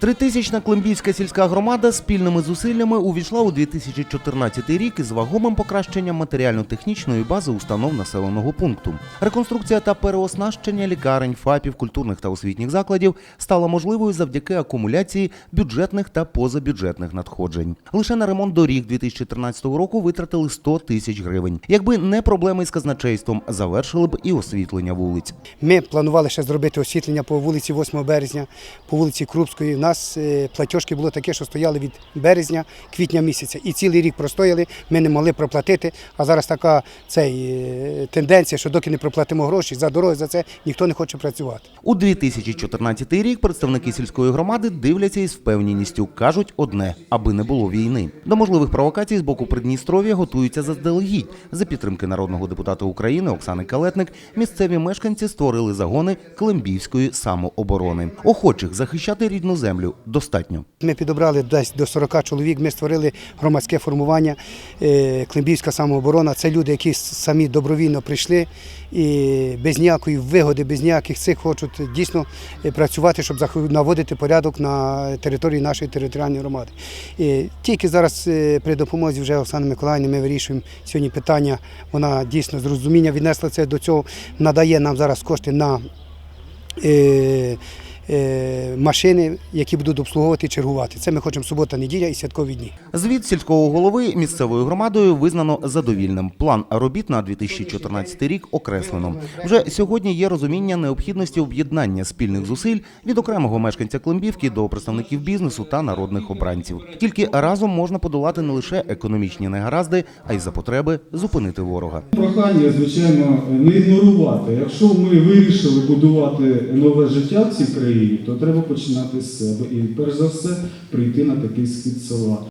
Тритисячна Климбійська сільська громада спільними зусиллями увійшла у 2014 рік із вагомим покращенням матеріально-технічної бази установ населеного пункту. Реконструкція та переоснащення лікарень, ФАПів, культурних та освітніх закладів стала можливою завдяки акумуляції бюджетних та позабюджетних надходжень. Лише на ремонт доріг 2013 року витратили 100 тисяч гривень. Якби не проблеми із казначейством, завершили б і освітлення вулиць. Ми планували ще зробити освітлення по вулиці 8 березня, по вулиці Крупської. Нас е, платіжки було таке, що стояли від березня, квітня місяця. І цілий рік простояли, ми не могли проплатити. А зараз така цей, е, тенденція, що доки не проплатимо гроші за дороги, за це ніхто не хоче працювати. У 2014 рік представники сільської громади дивляться із впевненістю. кажуть одне, аби не було війни. До можливих провокацій з боку Придністров'я готуються заздалегідь. За підтримки народного депутата України Оксани Калетник місцеві мешканці створили загони Климбівської самооборони. Охочих захищати рідну землю достатньо. Ми підобрали десь до 40 чоловік. Ми створили громадське формування е, Климбівська самооборона. Це люди, які самі добровільно прийшли і без ніякої вигоди, без ніяких цих хочуть дійсно е, працювати, щоб наводити порядок на території нашої територіальної громади. І тільки зараз е, при допомозі вже Оксани Миколаївни ми вирішуємо сьогодні питання. Вона дійсно з розуміння віднесла це до цього, надає нам зараз кошти на. Машини, які будуть обслуговувати і чергувати. Це ми хочемо субота, неділя і святкові дні. Звіт сільського голови місцевою громадою визнано задовільним. План робіт на 2014 рік окреслено. Вже сьогодні є розуміння необхідності об'єднання спільних зусиль від окремого мешканця Климбівки до представників бізнесу та народних обранців. Тільки разом можна подолати не лише економічні негаразди, а й за потреби зупинити ворога. Прохання, звичайно, не ігнорувати. Якщо ми вирішили будувати нове життя в цій країні, то треба починати з себе і перш за все прийти на такий схід села.